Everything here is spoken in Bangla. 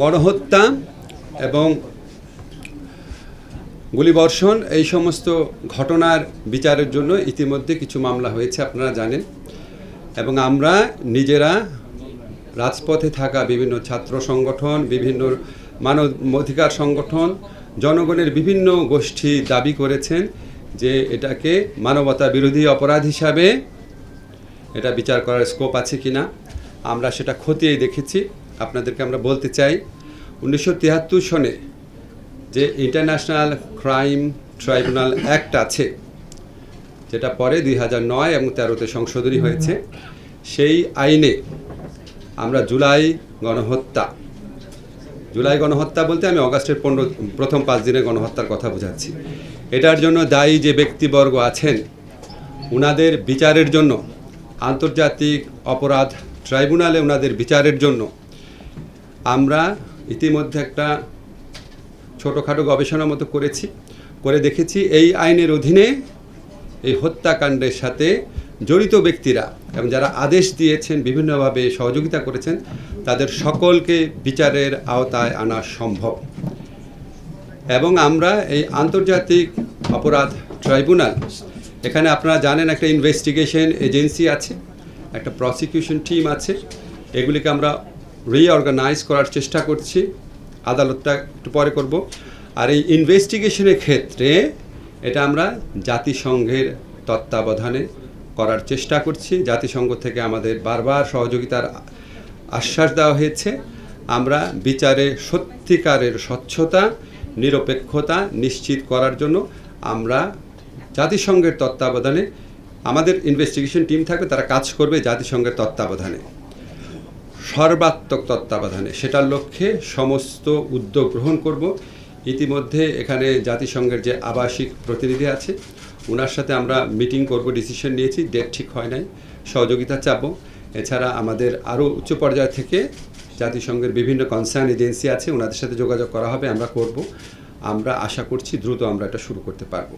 গণহত্যা এবং গুলিবর্ষণ, এই সমস্ত ঘটনার বিচারের জন্য ইতিমধ্যে কিছু মামলা হয়েছে, আপনারা জানেন। এবং আমরা নিজেরা রাজপথে থাকা বিভিন্ন ছাত্র সংগঠন, বিভিন্ন মানব অধিকার সংগঠন, জনগণের বিভিন্ন গোষ্ঠী দাবি করেছেন যে এটাকে মানবতা বিরোধী অপরাধ হিসাবে এটা বিচার করার স্কোপ আছে কিনা, আমরা সেটা খতিয়ে দেখেছি। আপনাদেরকে আমরা বলতে চাই, উনিশশো তিয়াত্তর সনে যে ইন্টারন্যাশনাল ক্রাইম ট্রাইব্যুনাল অ্যাক্ট আছে, যেটা পরে দুই হাজার নয় এবং তেরোতে সংশোধনী হয়েছে, সেই আইনে আমরা জুলাই গণহত্যা জুলাই গণহত্যা বলতে আমি অগাস্টের পনেরো, প্রথম পাঁচ দিনের গণহত্যার কথা বোঝাচ্ছি। এটার জন্য দায়ী যে ব্যক্তিবর্গ আছেন, উনাদের বিচারের জন্য, আন্তর্জাতিক অপরাধ ট্রাইব্যুনালে ওনাদের বিচারের জন্য আমরা ইতিমধ্যে একটা ছোটোখাটো গবেষণার মতো করেছি, করে দেখেছি এই আইনের অধীনে এই হত্যাকাণ্ডের সাথে জড়িত ব্যক্তিরা এবং যারা আদেশ দিয়েছেন, বিভিন্নভাবে সহযোগিতা করেছেন, তাদের সকলকে বিচারের আওতায় আনা সম্ভব। এবং আমরা এই আন্তর্জাতিক অপরাধ ট্রাইব্যুনাল, এখানে আপনারা জানেন একটা ইনভেস্টিগেশন এজেন্সি আছে, একটা প্রসিকিউশন টিম আছে, এগুলিকে আমরা রিঅর্গানাইজ করার চেষ্টা করছি। আদালতটা একটু পরে করব। আর এই ইনভেস্টিগেশনের ক্ষেত্রে এটা আমরা জাতিসংঘের তত্ত্বাবধানে করার চেষ্টা করছি। জাতিসংঘ থেকে আমাদের বারবার সহযোগিতার আশ্বাস দেওয়া হয়েছে। আমরা বিচারে সত্যিকারের স্বচ্ছতা, নিরপেক্ষতা নিশ্চিত করার জন্য আমরা জাতিসংঘের তত্ত্বাবধানে আমাদের ইনভেস্টিগেশন টিম থাকবে, তারা কাজ করবে জাতিসংঘের তত্ত্বাবধানে। সর্বাত্মক তত্ত্বাবধানে। সেটার লক্ষ্যে সমস্ত উদ্যোগ গ্রহণ করব। ইতিমধ্যে এখানে জাতিসংঘের যে আবাসিক প্রতিনিধি আছে ওনার সাথে আমরা মিটিং করব, ডিসিশন নিয়েছি, ডেট ঠিক হয় নাই, সহযোগিতা চাবো এছাড়া আমাদের আরও উচ্চ পর্যায় থেকে জাতিসংঘের বিভিন্ন কনসার্ন এজেন্সি আছে ওনাদের সাথে যোগাযোগ করা হবে, আমরা করব। আমরা আশা করছি দ্রুত আমরা এটা শুরু করতে পারব।